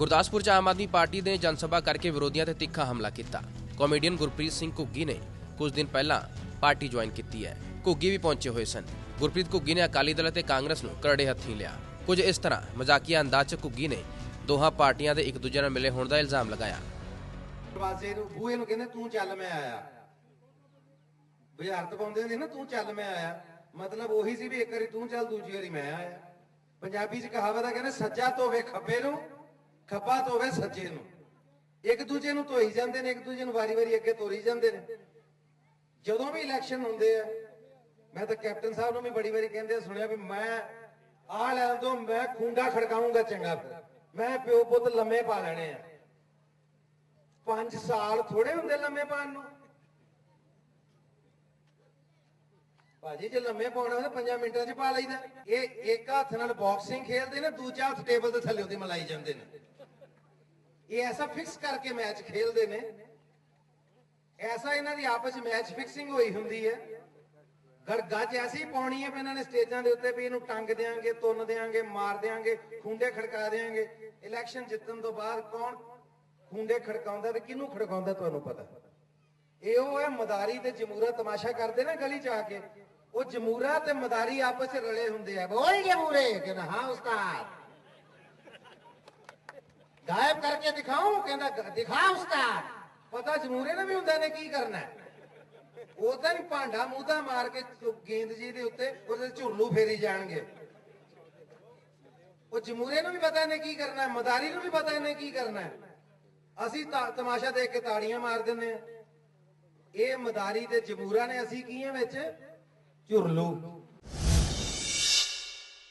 ਗੁਰਦਾਸਪੁਰ 'ਚ ਆਮ ਆਦਮੀ ਪਾਰਟੀ ਨੇ ਜਨ ਕਰਕੇ ਵਿਰੋਧੀਆਂ ਤੇ ਤਿੱਖਾ ਹਮਲਾ ਕੀਤਾ। ਕਾਮੇਡੀਅਨ ਗੁਰਪ੍ਰੀਤ ਸਿੰਘ ਘੁੱਗੀ ਨੇ ਕੁਝ ਦਿਨ ਪਹਿਲਾਂ ਪਾਰਟੀ ਜੁਆਇਨ ਕੀਤੀ ਹੈ। ਘੁੱਗੀ ਵੀ ਪਹੁੰਚੇ ਹੋਏ ਸਨ। ਗੁਰਪ੍ਰੀਤ ਘੁੱਗੀ ਨੇ ਅਕਾਲੀ ਦਲ ਅਤੇ ਕਾਂਗਰਸ ਨੂੰ ਕਰੜੇ ਹੱਥੀਂ ਲਿਆ। ਕੁਝ ਇਸ ਤਰ੍ਹਾਂ ਮਜ਼ਾਕੀਆ ਅੰਦਾਜ਼ 'ਚ ਘੁੱਗੀ ਨੇ ਦੋਹਾਂ ਪਾਰਟੀਆਂ ਦੇ ਇੱਕ ਦੂਜੇ ਨਾਲ ਮਿਲੇ ਹੋਣ ਦਾ ਇਲਜ਼ਾਮ ਲਗਾਇਆ। ਦਰਵਾਜ਼ੇ ਨੂੰ ਬੂਹੇ ਨੂੰ ਕਹਿੰਦੇ, ਤੂੰ ਚੱਲ, ਮੈਂ ਆਇਆ। ਬੁਝਾਰਤ ਪਾਉਂਦੇ ਹੁੰਦੇ ਨਾ, ਤੂੰ ਚੱਲ, ਮੈਂ ਆਇਆ। ਮਤਲਬ ਉਹੀ ਸੀ ਵੀ ਇੱਕ ਵਾਰੀ ਤੂੰ ਚੱਲ, ਦੂਜੀ ਵਾਰੀ ਮੈਂ ਆਇਆ। ਪੰਜਾਬੀ 'ਚ ਕਹਾਵਤ ਆ, ਕਹਿੰਦੇ, ਸੱਜਾ ਧੋਵੇ ਖੱਬੇ ਨੂੰ ਖੱਬਾ ਧੋਵੇ ਸੱਜੇ ਨੂੰ। ਇੱਕ ਦੂਜੇ ਨੂੰ ਧੋਈ ਜਾਂਦੇ ਨੇ, ਇੱਕ ਦੂਜੇ ਨੂੰ ਵਾਰੀ-ਵਾਰੀ ਅੱਗੇ ਤੋਰੀ ਜਾਂਦੇ ਨੇ। ਜਦੋਂ ਵੀ ਇਲੈਕਸ਼ਨ ਹੁੰਦੇ ਆ, ਮੈਂ ਤਾਂ ਕੈਪਟਨ ਸਾਹਿਬ ਨੂੰ ਵੀ ਬੜੀ ਵਾਰੀ ਕਹਿੰਦੇ ਸੁਣਿਆ ਵੀ ਮੈਂ ਆ ਲੈਣ ਤੋਂ ਮੈਂ ਖੁੰਡਾ ਖੜਕਾਉਂਗਾ ਚੰਗਾ ਫਿਰ। ਮੈਂ ਪਿਓ ਪੁੱਤ ਲੰਮੇ ਪਾ ਲੈਣੇ ਆ। 5 ਸਾਲ ਥੋੜੇ ਹੁੰਦੇ ਲੰਮੇ ਪਾਣ ਨੂੰ। ਭਾਜੀ, ਜੇ ਲੰਮੇ ਪਾਉਣਾ ਤਾਂ 5 ਮਿੰਟਾਂ 'ਚ ਪਾ ਲਈਦਾ। ਇਹ ਇੱਕ ਹੱਥ ਨਾਲ ਬਾਕਸਿੰਗ ਖੇਡਦੇ ਨੇ, ਦੂਜਾ ਹੱਥ ਟੇਬਲ ਦੇ ਥੱਲੇ ਉਹਦੀ ਮਲਾਈ ਜਾਂਦੇ ਨੇ। ਇਹ ਐਸਾ ਫਿਕਸ ਕਰਕੇ ਮੈਚ ਖੇਡਦੇ ਨੇ। ਐਸਾ ਇਹਨਾਂ ਦੀ ਆਪਸ ਵਿੱਚ ਮੈਚ ਫਿਕਸਿੰਗ ਹੋਈ ਹੁੰਦੀ ਹੈ। ਗੜ ਐਸੀ ਪਾਉਣੀ ਹੈ ਵੀ ਇਹਨਾਂ ਨੇ ਸਟੇਜਾਂ ਦੇ ਉੱਤੇ ਵੀ ਇਹਨੂੰ ਟੰਗ ਦੇਾਂਗੇ ਤੁੰਨ ਦੇਾਂਗੇ ਮਾਰ ਦੇਾਂਗੇ ਖੁੰਡੇ ਖੜਕਾ ਦੇਾਂਗੇ ਇਲੈਕਸ਼ਨ ਜਿੱਤਣ ਤੋਂ ਬਾਅਦ ਕੌਣ ਖੁੰਡੇ ਖੜਕਾਉਂਦਾ ਤੇ ਕਿਹਨੂੰ ਖੜਕਾਉਂਦਾ ਤੁਹਾਨੂੰ ਪਤਾ? ਇਹ ਉਹ ਹੈ ਮਦਾਰੀ ਤੇ ਜਮੂਰਾ ਤਮਾਸ਼ਾ ਕਰਦੇ ਨਾ ਗਲੀ ਚ ਆ ਕੇ। ਉਹ ਜਮੂਰਾ ਤੇ ਮਦਾਰੀ ਆਪਸ ਵਿੱਚ ਰਲੇ ਹੁੰਦੇ ਆ। ਬੋਲ ਜਮੂਰੇ ਕਹਿੰਦਾ ਹਾਂ ਉਸਤਾਦ। ਗਾਇਬ ਕਰਕੇ ਦਿਖਾਉਂ, ਕਹਿੰਦਾ, ਗ- ਦਿਖਾ ਪਤਾ ਜਮੂਰੇ ਨੇ ਵੀ ਹੁੰਦਾ ਨੇ ਕੀ ਕਰਨਾ। ਹੈ ਹੀ ਭਾਂਡਾ ਮੂੰਹਦਾ ਮਾਰ ਕੇ ਗੇਂਦ ਜੀ ਦੇ ਉੱਤੇ, ਉਹਦੇ ਝੁਰਲੂ ਫੇਰੀ ਜਾਣਗੇ। ਉਹ ਜਮੂਰੇ ਨੂੰ ਵੀ ਪਤਾ ਇਹਨੇ ਕੀ ਕਰਨਾ ਹੈ ਮਦਾਰੀ ਨੂੰ ਵੀ ਪਤਾ ਇਹਨੇ ਕੀ ਕਰਨਾ। ਹੈ ਅਸੀਂ ਤਮਾਸ਼ਾ ਦੇਖ ਕੇ ਤਾੜੀਆਂ ਮਾਰ ਦਿੰਦੇ ਆ ਇਹ ਮਦਾਰੀ ਤੇ ਜਮੂਰਾ ਨੇ ਅਸੀਂ ਕੀ ਹੈ ਵਿੱਚ? ਝੁਰਲੂ।